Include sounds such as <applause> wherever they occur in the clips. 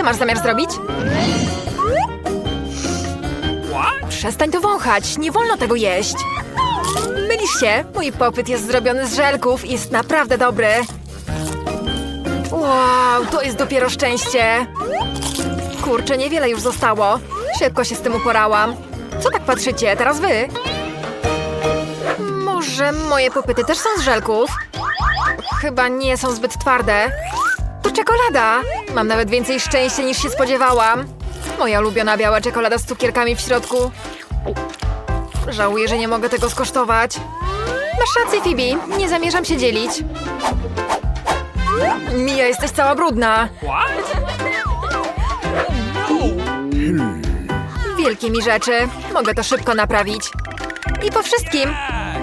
Co masz zamiar zrobić? Przestań to wąchać, nie wolno tego jeść. Mylisz się, mój popyt jest zrobiony z żelków i jest naprawdę dobry. Wow, to jest dopiero szczęście. Kurczę, niewiele już zostało. Szybko się z tym uporałam. Co tak patrzycie, teraz wy? Może moje popyty też są z żelków? Chyba nie są zbyt twarde. To czekolada! Mam nawet więcej szczęścia niż się spodziewałam. Moja ulubiona biała czekolada z cukierkami w środku. Żałuję, że nie mogę tego skosztować. Masz rację, Phoebe. Nie zamierzam się dzielić. Mija, jesteś cała brudna. Wielkie mi rzeczy. Mogę to szybko naprawić. I po wszystkim.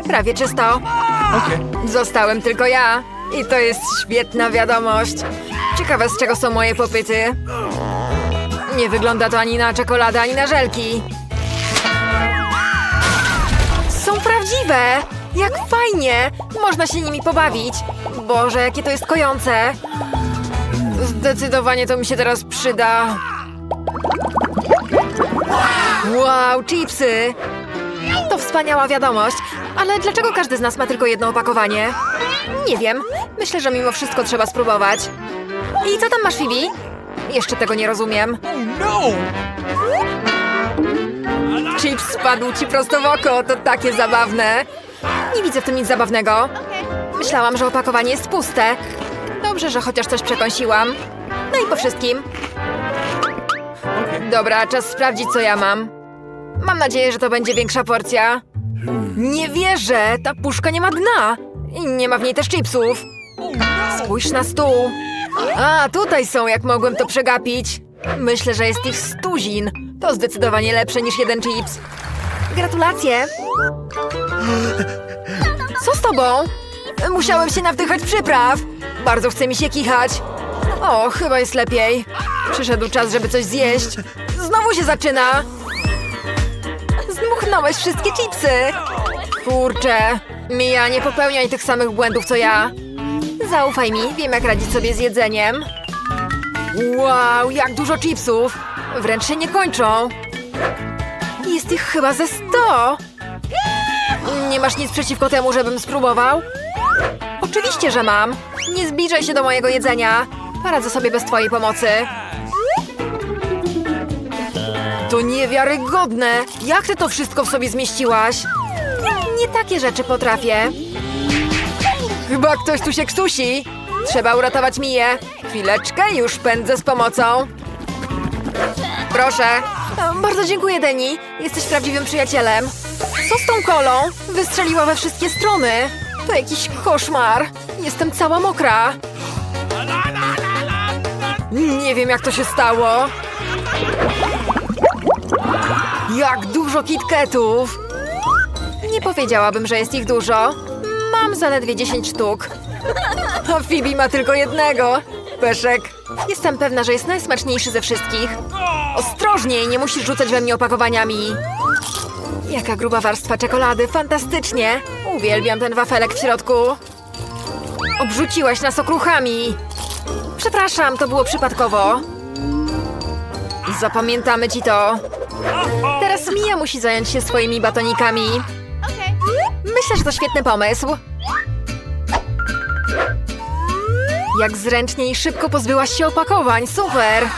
Prawie czysto. Zostałem tylko ja. I to jest świetna wiadomość. Ciekawe, z czego są moje popyty. Nie wygląda to ani na czekoladę, ani na żelki. Są prawdziwe! Jak fajnie! Można się nimi pobawić. Boże, jakie to jest kojące. Zdecydowanie to mi się teraz przyda. Wow, chipsy! To wspaniała wiadomość, ale dlaczego każdy z nas ma tylko jedno opakowanie? Nie wiem. Myślę, że mimo wszystko trzeba spróbować. I co tam masz, Phoebe? Jeszcze tego nie rozumiem. No! Chips spadł ci prosto w oko, to takie zabawne. Nie widzę w tym nic zabawnego. Myślałam, że opakowanie jest puste. Dobrze, że chociaż coś przekąsiłam. No i po wszystkim. Dobra, czas sprawdzić, co ja mam. Mam nadzieję, że to będzie większa porcja. Nie wierzę! Ta puszka nie ma dna! I nie ma w niej też chipsów. Spójrz na stół. A, tutaj są, jak mogłem to przegapić. Myślę, że jest ich stuzin. To zdecydowanie lepsze niż jeden chips. Gratulacje! Co z tobą? Musiałem się nawdychać przypraw. Bardzo chce mi się kichać. O, chyba jest lepiej. Przyszedł czas, żeby coś zjeść. Znowu się zaczyna. Zdmuchnąłeś wszystkie chipsy. Kurczę. Mija, nie popełniaj tych samych błędów, co ja. Zaufaj mi, wiem jak radzić sobie z jedzeniem. Wow, jak dużo chipsów! Wręcz się nie kończą. Jest ich chyba ze sto. Nie masz nic przeciwko temu, żebym spróbował? Oczywiście, że mam. Nie zbliżaj się do mojego jedzenia. Poradzę sobie bez twojej pomocy. To niewiarygodne! Jak ty to wszystko w sobie zmieściłaś? Nie takie rzeczy potrafię. Chyba ktoś tu się krztusi. Trzeba uratować Miję. Chwileczkę, już pędzę z pomocą. Proszę. E, Bardzo dziękuję, Deni. Jesteś prawdziwym przyjacielem. Co z tą kolą? Wystrzeliła we wszystkie strony. To jakiś koszmar. Jestem cała mokra. Nie wiem, jak to się stało. Jak dużo kitketów. Nie powiedziałabym, że jest ich dużo. Mam zaledwie 10 sztuk. A Phoebe ma tylko jednego. Peszek. Jestem pewna, że jest najsmaczniejszy ze wszystkich. Ostrożniej, nie musisz rzucać we mnie opakowaniami. Jaka gruba warstwa czekolady, fantastycznie. Uwielbiam ten wafelek w środku. Obrzuciłaś nas okruchami. Przepraszam, to było przypadkowo. Zapamiętamy ci to. Teraz Mia musi zająć się swoimi batonikami. Myślę, że to świetny pomysł. Jak zręcznie i szybko pozbyłaś się opakowań, super!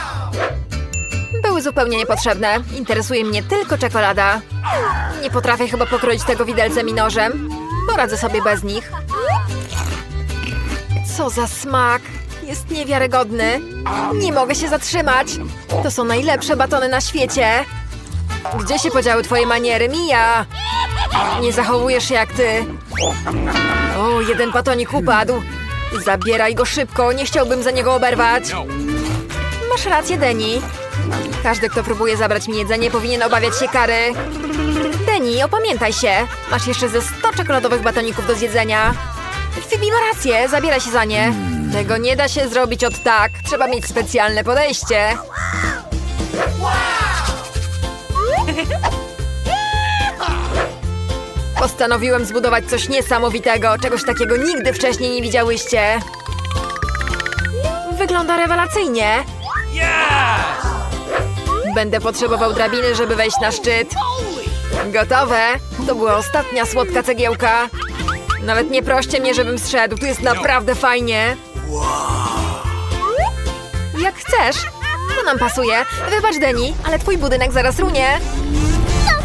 Były zupełnie niepotrzebne. Interesuje mnie tylko czekolada. Nie potrafię chyba pokroić tego widelcem i nożem. Poradzę sobie bez nich. Co za smak! Jest niewiarygodny. Nie mogę się zatrzymać. To są najlepsze batony na świecie. Gdzie się podziały twoje maniery, Mija? Nie zachowujesz się jak ty. O, jeden batonik upadł. Zabieraj go szybko, nie chciałbym za niego oberwać. Masz rację, Deni. Każdy, kto próbuje zabrać mi jedzenie, powinien obawiać się kary. Deni, opamiętaj się. Masz jeszcze ze 100 czekoladowych batoników do zjedzenia. Phoebe ma rację, zabieraj się za nie. Tego nie da się zrobić od tak. Trzeba mieć specjalne podejście. <laughs> Postanowiłem zbudować coś niesamowitego, czegoś takiego nigdy wcześniej nie widziałyście. Wygląda rewelacyjnie. Będę potrzebował drabiny, żeby wejść na szczyt. Gotowe. To była ostatnia słodka cegiełka. Nawet nie proście mnie, żebym zszedł. Tu jest naprawdę fajnie. Jak chcesz. To nam pasuje. Wybacz, Deni, ale twój budynek zaraz runie.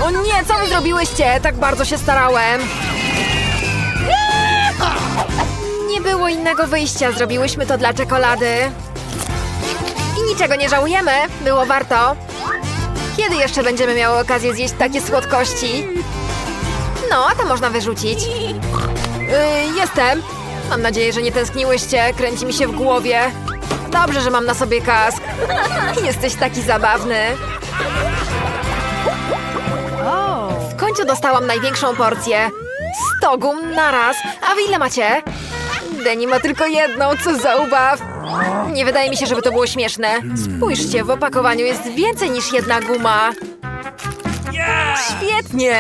O nie, co wy zrobiłyście? Tak bardzo się starałem. Nie było innego wyjścia. Zrobiłyśmy to dla czekolady. I niczego nie żałujemy. Było warto. Kiedy jeszcze będziemy miały okazję zjeść takie słodkości? No, a to można wyrzucić. Yy, jestem. Mam nadzieję, że nie tęskniłyście. Kręci mi się w głowie. Dobrze, że mam na sobie kask. Jesteś taki zabawny. W końcu dostałam największą porcję. 100 gum naraz. A wy ile macie? Deni ma tylko jedną, co za ubaw. Nie wydaje mi się, żeby to było śmieszne. Spójrzcie, w opakowaniu jest więcej niż jedna guma. Świetnie!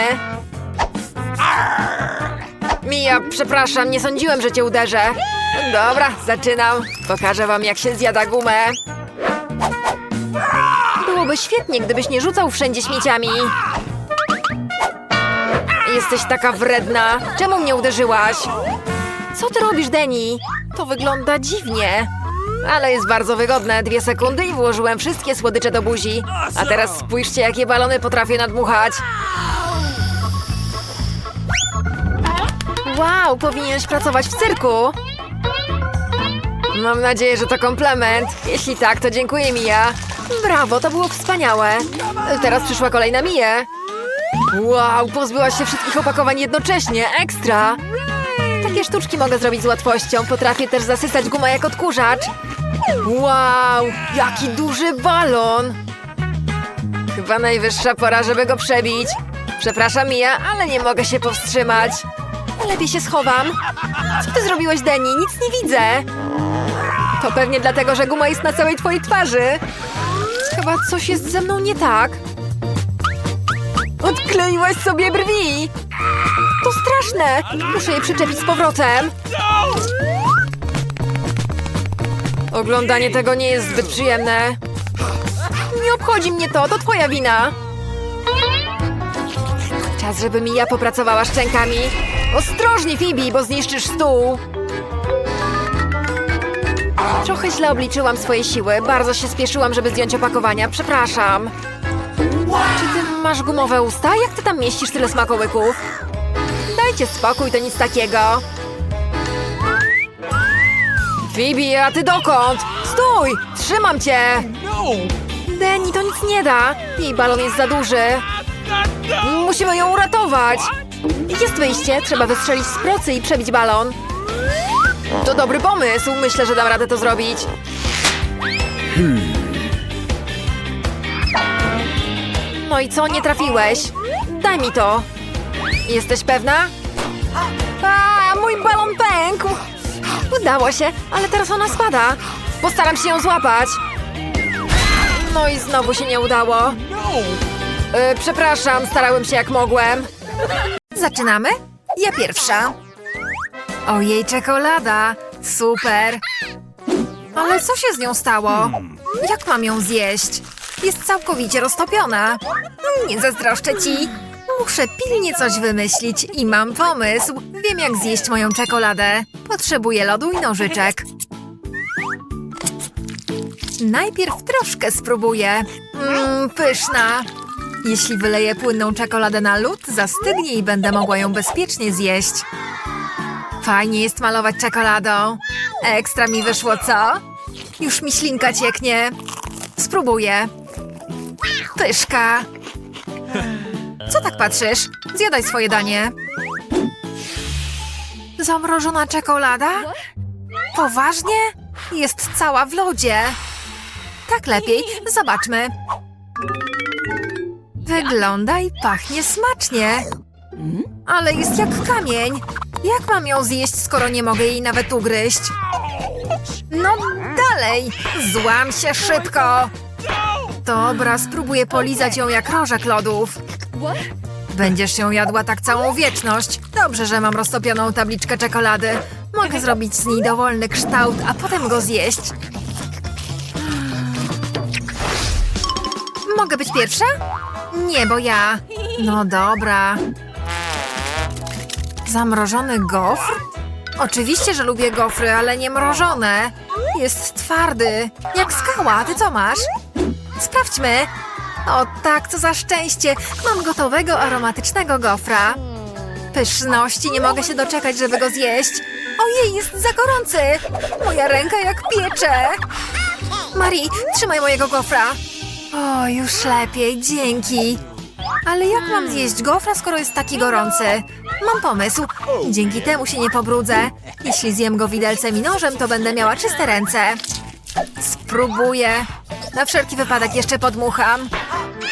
Mija, przepraszam, nie sądziłem, że cię uderzę. Dobra, zaczynam. Pokażę wam, jak się zjada gumę. Byłoby świetnie, gdybyś nie rzucał wszędzie śmieciami. Jesteś taka wredna. Czemu mnie uderzyłaś? Co ty robisz, Deni? To wygląda dziwnie. Ale jest bardzo wygodne. Dwie sekundy i włożyłem wszystkie słodycze do buzi. A teraz spójrzcie, jakie balony potrafię nadmuchać. Wow, powinieneś pracować w cyrku. Mam nadzieję, że to komplement. Jeśli tak, to dziękuję, Mija. Brawo, to było wspaniałe. Teraz przyszła kolej na Miję. Wow, pozbyłaś się wszystkich opakowań jednocześnie. Ekstra! Takie sztuczki mogę zrobić z łatwością. Potrafię też zasysać gumę jak odkurzacz. Wow, jaki duży balon! Chyba najwyższa pora, żeby go przebić. Przepraszam, Mija, ale nie mogę się powstrzymać. Lepiej się schowam. Co ty zrobiłeś, Deni? Nic nie widzę. To pewnie dlatego, że guma jest na całej twojej twarzy. Chyba coś jest ze mną nie tak. Odkleiłaś sobie brwi! To straszne! Muszę je przyczepić z powrotem. Oglądanie tego nie jest zbyt przyjemne. Nie obchodzi mnie to, to twoja wina. Czas, żeby Mija popracowała szczękami. Ostrożnie, Phoebe, bo zniszczysz stół. Trochę źle obliczyłam swoje siły. Bardzo się spieszyłam, żeby zdjąć opakowania. Przepraszam. Czy ty masz gumowe usta? Jak ty tam mieścisz tyle smakołyków? Dajcie spokój, to nic takiego. Phoebe, a ty dokąd? Stój! Trzymam cię! Deni, to nic nie da. Jej balon jest za duży. Musimy ją uratować. Jest wyjście. Trzeba wystrzelić z procy i przebić balon. To dobry pomysł. Myślę, że dam radę to zrobić. No i co? Nie trafiłeś? Daj mi to. Jesteś pewna? A, mój balon pękł. Udało się, ale teraz ona spada. Postaram się ją złapać. No i znowu się nie udało. E, przepraszam, starałem się jak mogłem. Zaczynamy? Ja pierwsza. Ojej, czekolada. Super. Ale co się z nią stało? Jak mam ją zjeść? Jest całkowicie roztopiona. Nie zazdroszczę ci. Muszę pilnie coś wymyślić i mam pomysł. Wiem, jak zjeść moją czekoladę. Potrzebuję lodu i nożyczek. Najpierw troszkę spróbuję. Mmm, pyszna. Jeśli wyleję płynną czekoladę na lód, zastygnie i będę mogła ją bezpiecznie zjeść. Fajnie jest malować czekoladą. Ekstra mi wyszło, co? Już mi ślinka cieknie. Spróbuję. Pyszka. Co tak patrzysz? Zjadaj swoje danie. Zamrożona czekolada? Poważnie? Jest cała w lodzie. Tak lepiej. Zobaczmy. Wygląda i pachnie smacznie. Ale jest jak kamień. Jak mam ją zjeść, skoro nie mogę jej nawet ugryźć? No dalej! Złam się szybko! Dobra, spróbuję polizać ją jak rożek lodów. Będziesz ją jadła tak całą wieczność. Dobrze, że mam roztopioną tabliczkę czekolady. Mogę zrobić z niej dowolny kształt, a potem go zjeść. Mogę być pierwsza? Nie, bo ja. No dobra. Zamrożony gofr? Oczywiście, że lubię gofry, ale nie mrożone. Jest twardy, jak skała. Ty co masz? Sprawdźmy. O tak, co za szczęście. Mam gotowego, aromatycznego gofra. Pyszności, nie mogę się doczekać, żeby go zjeść. Ojej, jest za gorący. Moja ręka jak piecze. Marie, trzymaj mojego gofra. O, już lepiej, dzięki. Ale jak mam zjeść gofra, skoro jest taki gorący? Mam pomysł. Dzięki temu się nie pobrudzę. Jeśli zjem go widelcem i nożem, to będę miała czyste ręce. Spróbuję. Na wszelki wypadek jeszcze podmucham.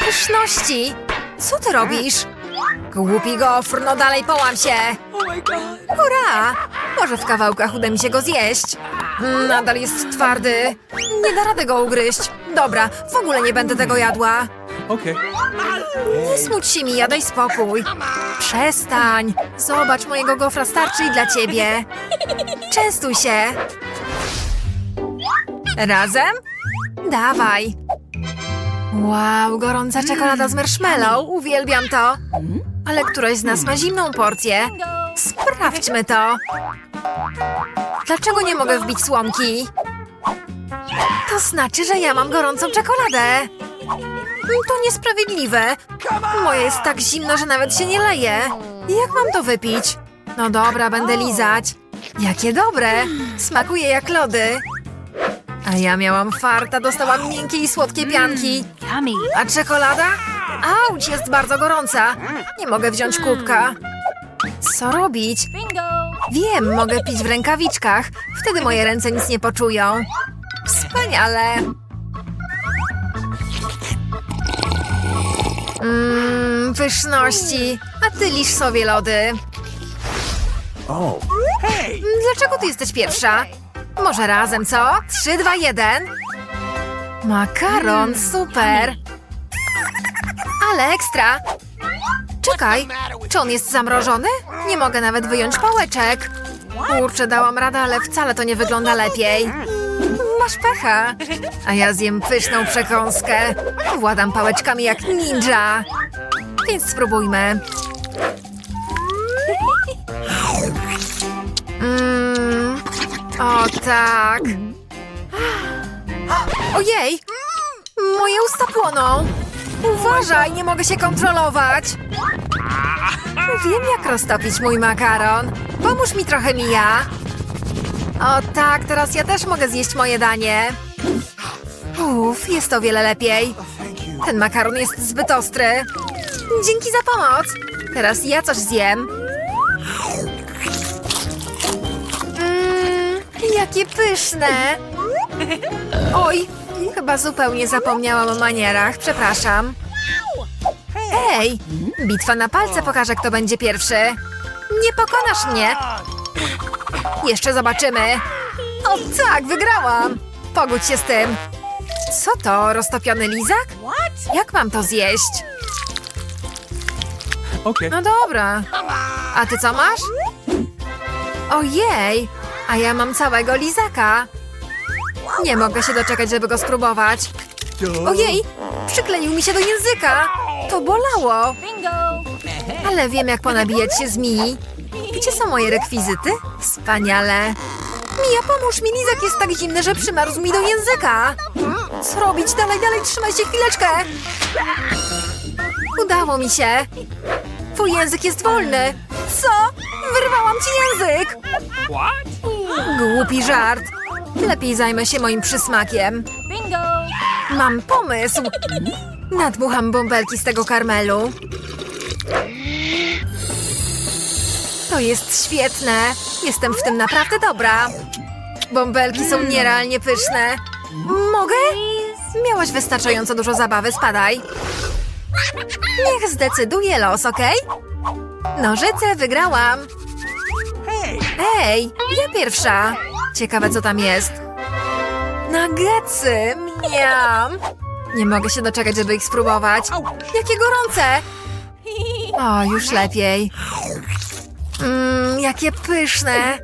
Pyszności! Co ty robisz? Głupi gofr, no dalej połam się! Hurra! Może w kawałkach uda mi się go zjeść. Nadal jest twardy. Nie da rady go ugryźć. Dobra, w ogóle nie będę tego jadła. Okay. Nie smuć się mi, daj spokój. Przestań. Zobacz, mojego gofra starczy i dla ciebie. Częstuj się. Razem? Dawaj. Wow, gorąca czekolada z marshmallow. Uwielbiam to. Ale któraś z nas ma zimną porcję. Sprawdźmy to. Dlaczego nie mogę wbić słomki? To znaczy, że ja mam gorącą czekoladę. To niesprawiedliwe. Moje jest tak zimno, że nawet się nie leje. Jak mam to wypić? No dobra, będę lizać. Jakie dobre. Smakuje jak lody. A ja miałam farta, dostałam miękkie i słodkie pianki. Yummy. A czekolada? Auć, jest bardzo gorąca. Nie mogę wziąć kubka. Co robić? Wiem, mogę pić w rękawiczkach. Wtedy moje ręce nic nie poczują. Wspaniale. Mmm, pyszności. A ty lisz sobie lody. Oh. Hey! Dlaczego ty jesteś pierwsza? Może razem, co? Trzy, dwa, jeden. Makaron, super. Ale ekstra. Czekaj, czy on jest zamrożony? Nie mogę nawet wyjąć pałeczek. Kurczę, dałam radę, ale wcale to nie wygląda lepiej. Masz pecha. A ja zjem pyszną przekąskę. Władam pałeczkami jak ninja. Więc spróbujmy. Mmm. O tak. Ojej! Moje usta płoną. Uważaj, nie mogę się kontrolować. Wiem, jak roztopić mój makaron. Pomóż mi trochę, Mija. O tak, teraz ja też mogę zjeść moje danie. Uff, jest o wiele lepiej. Ten makaron jest zbyt ostry. Dzięki za pomoc. Teraz ja coś zjem. Mmm, jakie pyszne. Oj, chyba zupełnie zapomniałam o manierach. Przepraszam. Ej, bitwa na palce pokaże, kto będzie pierwszy. Nie pokonasz mnie. Jeszcze zobaczymy. O tak, wygrałam. Pogódź się z tym. Co to, roztopiony lizak? Jak mam to zjeść? Okay. No dobra. A ty co masz? Ojej, a ja mam całego lizaka. Nie mogę się doczekać, żeby go spróbować. Ojej, przykleił mi się do języka. To bolało. Ale wiem, jak ponabijać się z Mii. Gdzie są moje rekwizyty? Wspaniale. Mija, pomóż mi, lizak jest tak zimny, że przymarzł mi do języka. Co robić? Dalej, dalej, trzymaj się chwileczkę. Udało mi się. Twój język jest wolny. Co? Wyrwałam ci język. What? Głupi żart. Lepiej zajmę się moim przysmakiem. Bingo. Mam pomysł. Nadmucham bąbelki z tego karmelu. To jest świetne. Jestem w tym naprawdę dobra. Bąbelki są nierealnie pyszne. Mogę? Miałaś wystarczająco dużo zabawy, spadaj. Niech zdecyduje los, okej? Nożyce, wygrałam. Ej, ja pierwsza. Ciekawe, co tam jest. Nuggetsy, miam. Nie mogę się doczekać, żeby ich spróbować. Jakie gorące. O, już lepiej. Mmm, jakie pyszne.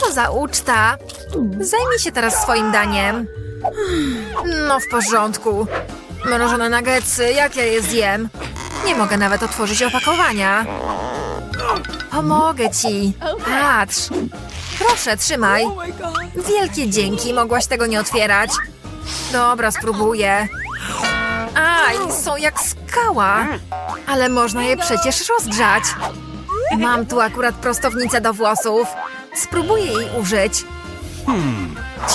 Co za uczta. Zajmij się teraz swoim daniem. No, w porządku. Mrożone nuggetsy, jak ja je zjem? Nie mogę nawet otworzyć opakowania. Pomogę ci. Patrz. Proszę, trzymaj. Wielkie dzięki, mogłaś tego nie otwierać. Dobra, spróbuję. Aj, są jak skała. Ale można je przecież rozgrzać. Mam tu akurat prostownicę do włosów. Spróbuję jej użyć.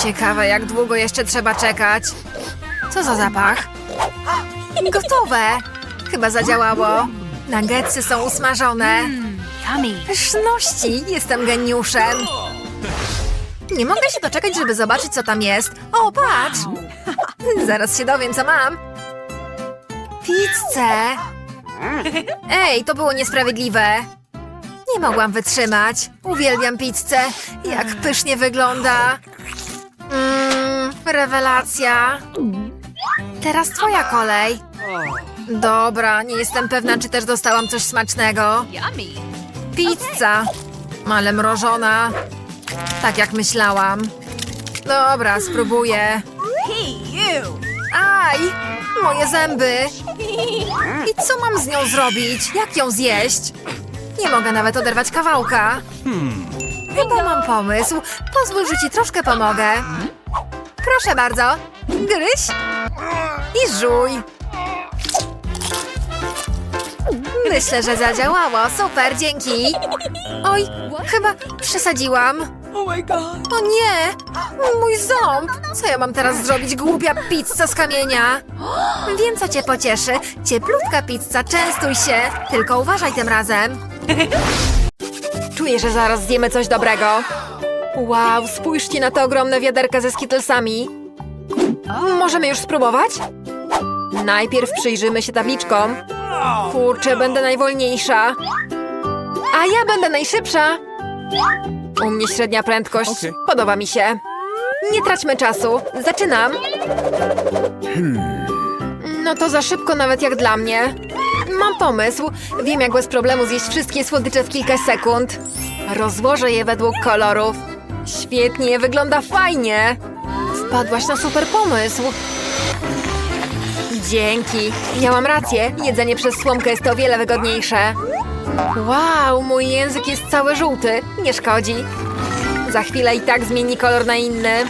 Ciekawe, jak długo jeszcze trzeba czekać. Co za zapach? Gotowe! Chyba zadziałało. Nuggetsy są usmażone. Yummy. Pyszności! Jestem geniuszem! Nie mogę się doczekać, żeby zobaczyć, co tam jest. O, patrz! <laughs> Zaraz się dowiem, co mam. Pizzę! Ej, to było niesprawiedliwe. Nie mogłam wytrzymać. Uwielbiam pizzę. Jak pysznie wygląda. Mmm, rewelacja. Teraz twoja kolej. Dobra, nie jestem pewna, czy też dostałam coś smacznego. Pizza. Ale mrożona. Tak jak myślałam. Dobra, spróbuję. Aj! Moje zęby! <laughs> I co mam z nią zrobić? Jak ją zjeść? Nie mogę nawet oderwać kawałka. Chyba mam pomysł. Pozwól, że ci troszkę pomogę. Proszę bardzo. Gryź i żuj. Myślę, że zadziałało. Super, dzięki. Oj, chyba przesadziłam. Oh. O nie! Mój ząb! Co ja mam teraz zrobić, głupia pizza z kamienia? Wiem, co cię pocieszy. Cieplutka pizza, częstuj się. Tylko uważaj tym razem. <laughs> Czuję, że zaraz zjemy coś dobrego. Wow, spójrzcie na te ogromne wiaderka ze skittlesami. Możemy już spróbować? Najpierw przyjrzymy się tabliczkom. Kurczę, będę najwolniejsza. A ja będę najszybsza. U mnie średnia prędkość. Okej. Podoba mi się. Nie traćmy czasu. Zaczynam. No to za szybko nawet jak dla mnie. Mam pomysł. Wiem jak bez problemu zjeść wszystkie słodycze w kilka sekund. Rozłożę je według kolorów. Świetnie, wygląda fajnie. Wpadłaś na super pomysł. Dzięki. Miałam rację. Jedzenie przez słomkę jest o wiele wygodniejsze. Wow, mój język jest cały żółty. Nie szkodzi. Za chwilę i tak zmieni kolor na inny.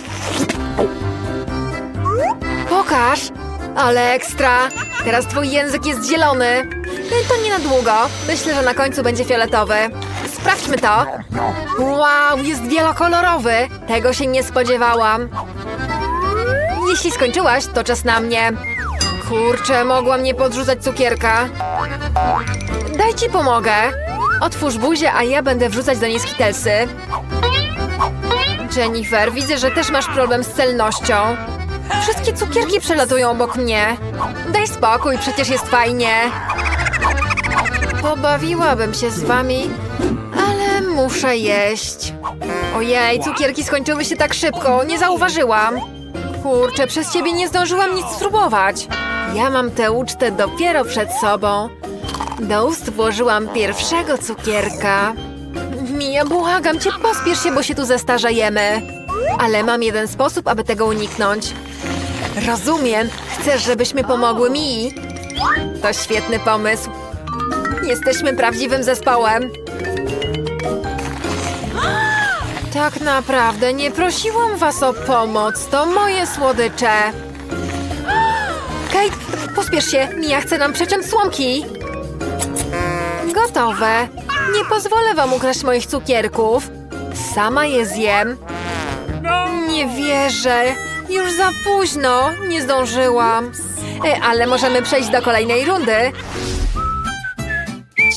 Pokaż! Ale ekstra! Teraz twój język jest zielony. No to nie na długo. Myślę, że na końcu będzie fioletowy. Sprawdźmy to. Wow, jest wielokolorowy. Tego się nie spodziewałam. Jeśli skończyłaś, to czas na mnie. Kurczę, mogłam nie podrzucać cukierka. Daj ci pomogę. Otwórz buzię, a ja będę wrzucać do niej skitelsy. Jennifer, widzę, że też masz problem z celnością. Wszystkie cukierki przelatują obok mnie. Daj spokój, przecież jest fajnie. Pobawiłabym się z wami, ale muszę jeść. Ojej, cukierki skończyły się tak szybko, nie zauważyłam. Kurczę, przez ciebie nie zdążyłam nic spróbować. Ja mam tę ucztę dopiero przed sobą. Do ust włożyłam pierwszego cukierka. Mija, błagam cię, pospiesz się, bo się tu zestarzejemy. Ale mam jeden sposób, aby tego uniknąć. Rozumiem. Chcesz, żebyśmy pomogły Mii? To świetny pomysł. Jesteśmy prawdziwym zespołem. Tak naprawdę nie prosiłam was o pomoc. To moje słodycze. Kate, pospiesz się. Mia chce nam przeciąć słomki. Gotowe. Nie pozwolę wam ukraść moich cukierków. Sama je zjem. Nie wierzę. Już za późno. Nie zdążyłam. E, Ale możemy przejść do kolejnej rundy.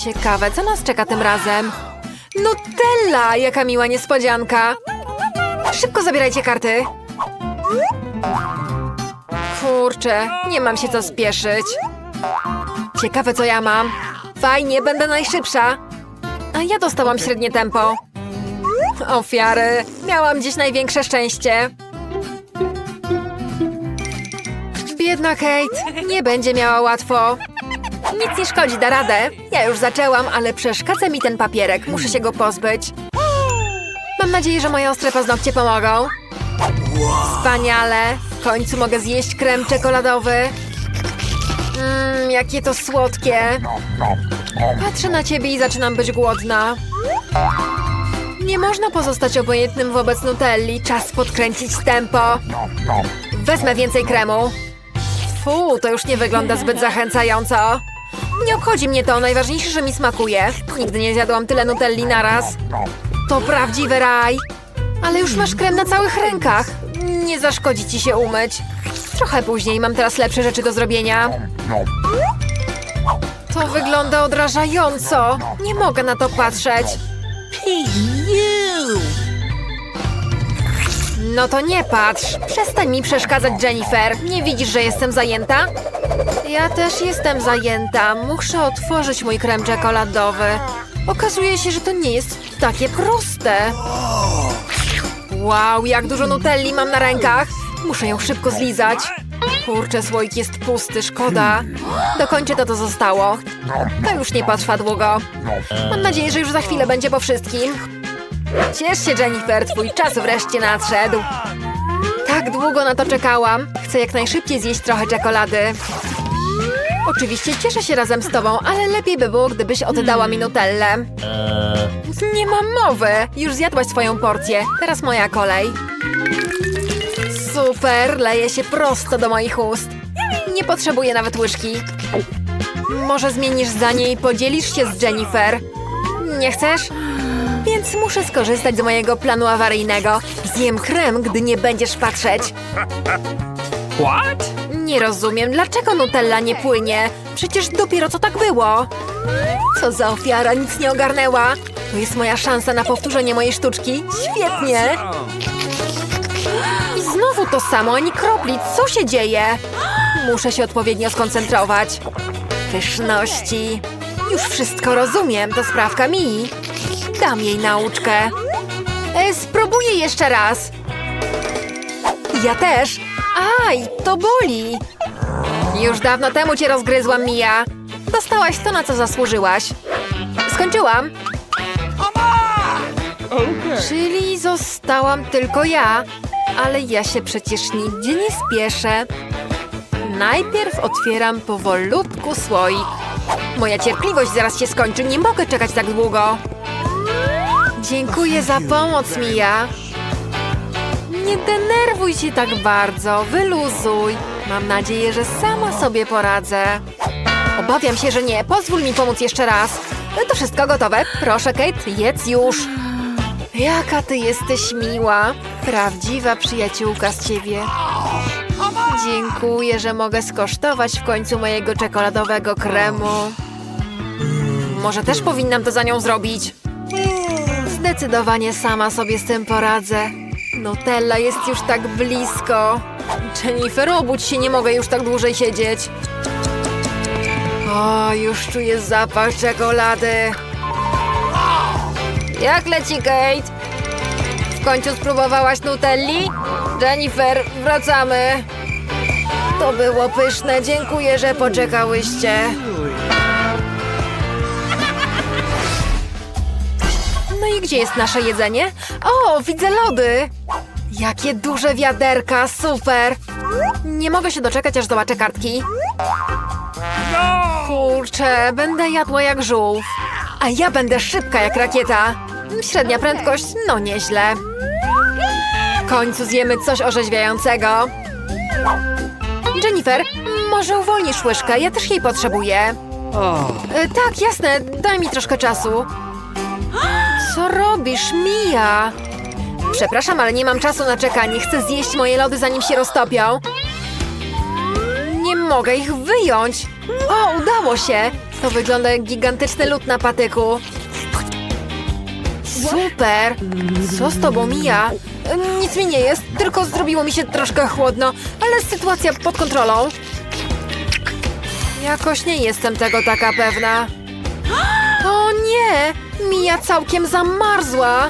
Ciekawe, co nas czeka tym razem? Nutella! Jaka miła niespodzianka. Szybko zabierajcie karty. Kurczę, nie mam się co spieszyć. Ciekawe, co ja mam. Fajnie, będę najszybsza. A ja dostałam średnie tempo. Ofiary. Miałam dziś największe szczęście. Biedna Kate. Nie będzie miała łatwo. Nic nie szkodzi, da radę. Ja już zaczęłam, ale przeszkadza mi ten papierek. Muszę się go pozbyć. Mam nadzieję, że moje ostre paznokcie pomogą. Wspaniale. W końcu mogę zjeść krem czekoladowy. Mmm, jakie to słodkie. Patrzę na ciebie i zaczynam być głodna. Nie można pozostać obojętnym wobec Nutelli. Czas podkręcić tempo. Wezmę więcej kremu. Fu, to już nie wygląda zbyt zachęcająco. Nie obchodzi mnie to, najważniejsze, że mi smakuje. Nigdy nie zjadłam tyle Nutelli naraz. To prawdziwy raj. Ale już masz krem na całych rękach. Nie zaszkodzi ci się umyć. Trochę później, mam teraz lepsze rzeczy do zrobienia. To wygląda odrażająco. Nie mogę na to patrzeć. Hey. No to nie patrz. Przestań mi przeszkadzać, Jennifer. Nie widzisz, że jestem zajęta? Ja też jestem zajęta. Muszę otworzyć mój krem czekoladowy. Okazuje się, że to nie jest takie proste. Wow, jak dużo nutelli mam na rękach. Muszę ją szybko zlizać. Kurczę, słoik jest pusty, szkoda. Dokończę to, co zostało. To już nie potrwa długo. Mam nadzieję, że już za chwilę będzie po wszystkim. Ciesz się, Jennifer, twój czas wreszcie nadszedł. Tak długo na to czekałam. Chcę jak najszybciej zjeść trochę czekolady. Oczywiście cieszę się razem z tobą, ale lepiej by było, gdybyś oddała mi nutellę. Nie mam mowy. Już zjadłaś swoją porcję. Teraz moja kolej. Super, leje się prosto do moich ust. Nie potrzebuję nawet łyżki. Może zmienisz zdanie i podzielisz się z Jennifer? Nie chcesz? Więc muszę skorzystać z mojego planu awaryjnego. Zjem krem, gdy nie będziesz patrzeć. What? Nie rozumiem, dlaczego Nutella nie płynie? Przecież dopiero co tak było. Co za ofiara, nic nie ogarnęła. To jest moja szansa na powtórzenie mojej sztuczki. Świetnie! I znowu to samo, ani kropli. Co się dzieje? Muszę się odpowiednio skoncentrować. Pyszności. Już wszystko rozumiem, to sprawka mi. Dam jej nauczkę. E, spróbuję jeszcze raz. Ja też. Aj, to boli. Już dawno temu cię rozgryzłam, Mia. Dostałaś to, na co zasłużyłaś. Skończyłam. Czyli zostałam tylko ja. Ale ja się przecież nigdzie nie spieszę. Najpierw otwieram powolutku słoik. Moja cierpliwość zaraz się skończy, nie mogę czekać tak długo. Dziękuję za pomoc, Mia. Nie denerwuj się tak bardzo, wyluzuj. Mam nadzieję, że sama sobie poradzę. Obawiam się, że nie. Pozwól mi pomóc jeszcze raz. To wszystko gotowe. Proszę, Kate, jedz już. Jaka ty jesteś miła. Prawdziwa przyjaciółka z ciebie. Dziękuję, że mogę skosztować w końcu mojego czekoladowego kremu. Może też powinnam to za nią zrobić. Zdecydowanie sama sobie z tym poradzę. Nutella jest już tak blisko. Jennifer, obudź się, nie mogę już tak dłużej siedzieć. O, już czuję zapach czekolady. Jak leci, Kate? W końcu spróbowałaś Nutelli? Jennifer, wracamy. To było pyszne, dziękuję, że poczekałyście. I gdzie jest nasze jedzenie? O, widzę lody! Jakie duże wiaderka, super! Nie mogę się doczekać, aż zobaczę kartki. Kurczę, będę jadła jak żółw. A ja będę szybka jak rakieta. Średnia prędkość, no nieźle. W końcu zjemy coś orzeźwiającego. Jennifer, może uwolnisz łyżkę? Ja też jej potrzebuję. E, tak, jasne, daj mi troszkę czasu. Co robisz, Mia? Przepraszam, ale nie mam czasu na czekanie. Chcę zjeść moje lody, zanim się roztopią. Nie mogę ich wyjąć. O, udało się. To wygląda jak gigantyczny lód na patyku. Super. Co z tobą, Mia? E, Nic mi nie jest, tylko zrobiło mi się troszkę chłodno, ale sytuacja pod kontrolą. Jakoś nie jestem tego taka pewna. O nie! Mia całkiem zamarzła!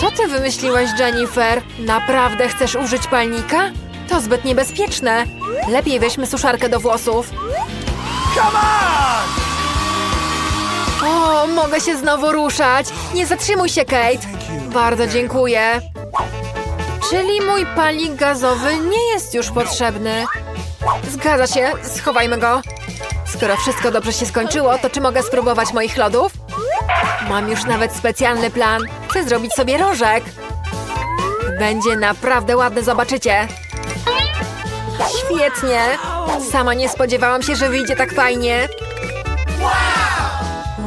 Co ty wymyśliłaś, Jennifer? Naprawdę chcesz użyć palnika? To zbyt niebezpieczne. Lepiej weźmy suszarkę do włosów. Come on! O, mogę się znowu ruszać. Nie zatrzymuj się, Kate. Bardzo dziękuję. Czyli mój palik gazowy nie jest już potrzebny. Zgadza się, schowajmy go. Skoro wszystko dobrze się skończyło, to czy mogę spróbować moich lodów? Mam już nawet specjalny plan. Chcę zrobić sobie rożek. Będzie naprawdę ładny, zobaczycie. Świetnie. Sama nie spodziewałam się, że wyjdzie tak fajnie.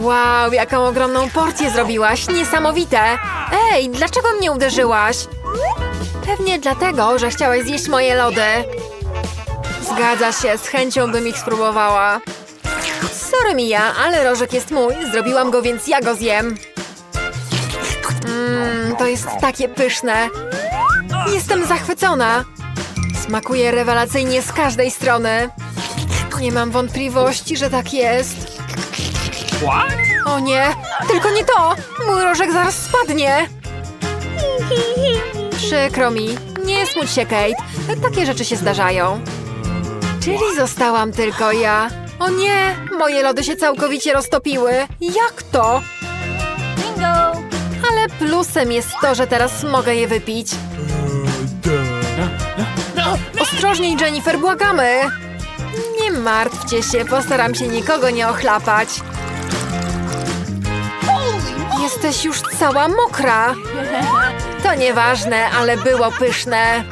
Wow, jaką ogromną porcję zrobiłaś. Niesamowite. Ej, dlaczego mnie uderzyłaś? Pewnie dlatego, że chciałaś zjeść moje lody. Zgadza się, z chęcią bym ich spróbowała. Sorry Mia, ale rożek jest mój. Zrobiłam go, więc ja go zjem. Mmm, to jest takie pyszne. Jestem zachwycona. Smakuje rewelacyjnie z każdej strony. Nie mam wątpliwości, że tak jest. O nie, tylko nie to! Mój rożek zaraz spadnie. Przykro mi. Nie smuć się, Kate. Takie rzeczy się zdarzają. Czyli zostałam tylko ja. O nie, moje lody się całkowicie roztopiły. Jak to? Bingo! Ale plusem jest to, że teraz mogę je wypić. Ostrożniej, Jennifer, błagamy! Nie martwcie się, postaram się nikogo nie ochlapać. Jesteś już cała mokra. To nieważne, ale było pyszne.